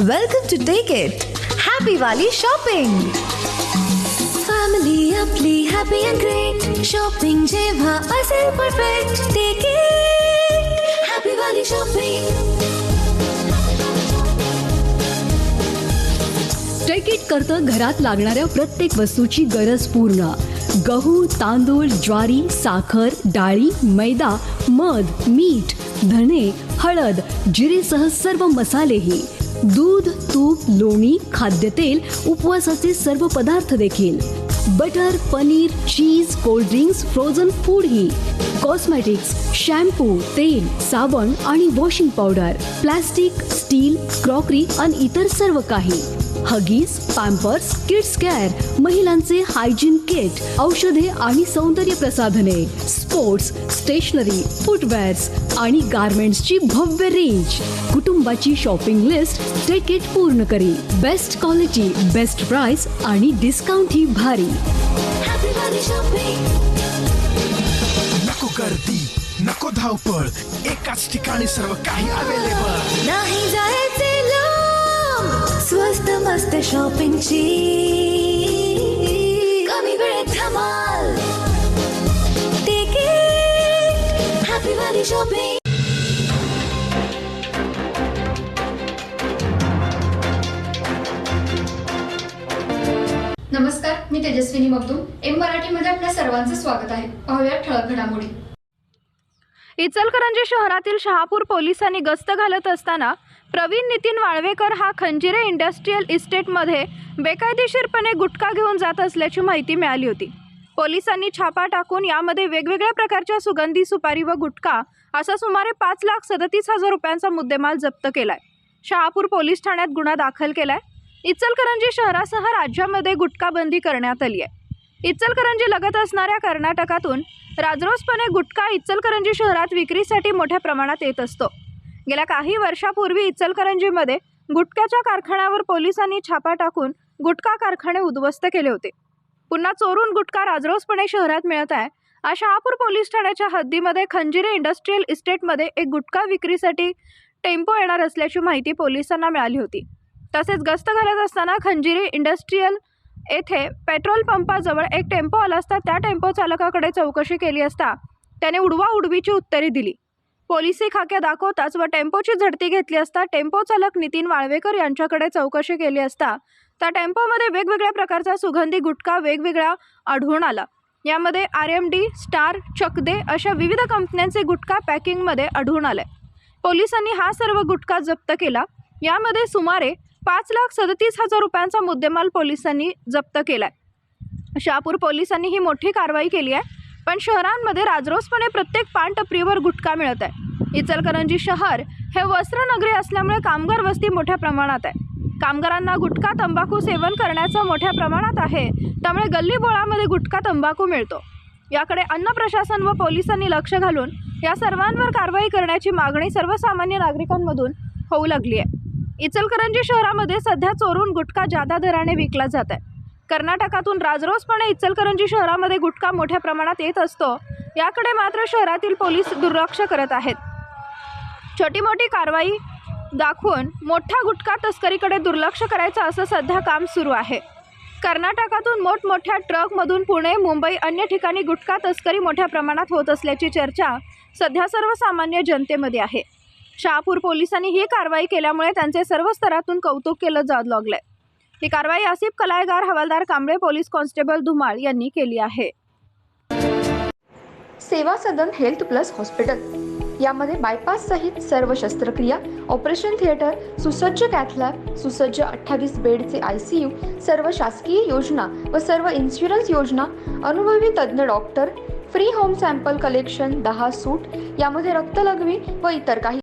Welcome to take it happy वाली shopping family आपली happy and great shopping जेव्हा असेल परफेक्ट टेक इट हॅपी वाली शॉपिंग टेकिट करतं घरात लागणाऱ्या प्रत्येक वस्तूची गरज पूर्ण. गहू तांदूळ ज्वारी साखर डाळी मैदा मध मीठ धणे हळद जिरेसह सर्व मसालेही. दूध तूप लोणी खाद्यतेल उपवासाचे सर्व पदार्थ देखील. Butter paneer cheese cold drinks frozen food ही. कॉस्मेटिक्स शॅम्पू तेल साबण आणि washing powder plastic steel crockery आणि इतर सर्व काही. हगीज पॅम्पर्स किड्स केअर महिलांचे हायजीन किट औषधे आणि सौंदर्य प्रसाधने स्पोर्ट्स स्टेशनरी फुटवेअर्स आणि गार्मेंट्सची भव्य रेंज कुटुंबाची शॉपिंग लिस्ट टेकेट पूर्ण करी. बेस्ट क्वालिटी बेस्ट प्राइस आणि डिस्काउंट ही भारी. हॅपी वाली शॉपिंग नको गर्दी नको धावपळ. एकाच ठिकाणी सर्व काही अवेलेबल नाही जायचे. मस्त शॉपिंगची कमी वेळेत धमाल टेक इट हॅपी वाली शॉपिंग नमस्कार मी तेजस्विनी मगदूम. एम मराठीमध्ये आपल्या सर्वांचं स्वागत आहे. पाहूया ठळक घडामोडी. इचलकरंजी शहरातील शहापूर पोलिसांनी गस्त घालत असताना प्रवीण नितीन वाळवेकर हा खंजिरे इंडस्ट्रीयल इस्टेटमध्ये बेकायदेशीरपणे गुटखा घेऊन जात असल्याची माहिती मिळाली होती. पोलिसांनी छापा टाकून यामध्ये वेगवेगळ्या प्रकारच्या सुगंधी सुपारी व गुटखा असा सुमारे पाच लाख सदतीस हजार रुपयांचा मुद्देमाल जप्त केलाय. शहापूर पोलीस ठाण्यात गुन्हा दाखल केलाय. इचलकरंजी शहरासह राज्यामध्ये गुटखा बंदी करण्यात आली आहे इचलकरंजी लगत असणाऱ्या कर्नाटकातून राजरोसपणे गुटखा इचलकरंजी शहरात विक्रीसाठी मोठ्या प्रमाणात येत असतो. गेल्या काही वर्षापूर्वी इचलकरंजीमध्ये गुटख्याच्या कारखान्यावर पोलिसांनी छापा टाकून गुटखा कारखाने उद्ध्वस्त केले होते. पुन्हा चोरून गुटखा राजरोसपणे शहरात मिळत आहे. आज शहापूर पोलीस ठाण्याच्या हद्दीमध्ये खंजिरे इंडस्ट्रीयल इस्टेटमध्ये एक गुटखा विक्रीसाठी टेम्पो येणार असल्याची माहिती पोलिसांना मिळाली होती. तसेच गस्त घालत असताना खंजिरे इंडस्ट्रीयल येथे पेट्रोल पंपाजवळ एक टेम्पो आला असता त्या टेम्पो चालकाकडे चौकशी केली असता त्याने उडवा उडवीची उत्तरे दिली. पोलिसी खाक्या दाखवताच व टेम्पोची झडती घेतली असता टेम्पो चालक नितीन वाळवेकर यांच्याकडे चौकशी केली असता त्या टेम्पोमध्ये वेगवेगळ्या प्रकारचा सुगंधी गुटखा वेगवेगळा आढळून आला. यामध्ये R M D star Chakde अशा विविध कंपन्यांचे गुटखा पॅकिंगमध्ये आढळून आले. पोलिसांनी हा सर्व गुटखा जप्त केला. यामध्ये सुमारे पाच लाख सदतीस हजार रुपयांचा मुद्देमाल पोलिसांनी जप्त केला आहे शहापूर पोलिसांनी ही मोठी कारवाई केली आहे. पण शहरांमध्ये राजरोसपणे प्रत्येक पानटपरीवर गुटखा मिळत आहे. इचलकरंजी शहर हे वस्त्रनगरी असल्यामुळे कामगार वस्ती मोठ्या प्रमाणात आहे. कामगारांना गुटखा तंबाखू सेवन करण्याचं मोठ्या प्रमाणात आहे त्यामुळे गल्लीबोळामध्ये गुटखा तंबाखू मिळतो. याकडे अन्न प्रशासन व पोलिसांनी लक्ष घालून या सर्वांवर कारवाई करण्याची मागणी सर्वसामान्य नागरिकांमधून होऊ लागली आहे. इचलकरंजी शहरामध्ये सध्या चोरून गुटखा जादा दराने विकला जात आहे. कर्नाटकातून राजरोसपणे इचलकरंजी शहरामध्ये गुटखा मोठ्या प्रमाणात येत असतो. याकडे मात्र शहरातील पोलीस दुर्लक्ष करत आहेत. छोटी मोठी कारवाई दाखवून मोठ्या गुटखा तस्करीकडे दुर्लक्ष करायचं असं सध्या काम सुरू आहे. कर्नाटकातून मोठमोठ्या ट्रकमधून पुणे मुंबई अन्य ठिकाणी गुटखा तस्करी मोठ्या प्रमाणात होत असल्याची चर्चा सध्या सर्वसामान्य जनतेमध्ये आहे. शहापूर पोलिसांनी ही कारवाई केल्यामुळे त्यांचे सर्व स्तरातून कौतुक केलं जात लागलंय. ही कारवाई आसिफ कलायगार हवालदार कांबळे पोलीस कॉन्स्टेबल धुमाळ यांनी केली आहे. Seva Sadan health plus hospital. यामध्ये बायपास सहित सर्व शस्त्रक्रिया ऑपरेशन थिएटर सुसज्ज कॅथलॅब सुसज्ज अठ्ठावीस बेडचे आय सी यू सर्व शासकीय योजना व सर्व इन्शुरन्स योजना अनुभवी तज्ज्ञ doctor free home sample collection दहा सूट यामध्ये रक्तलघवी व इतर काही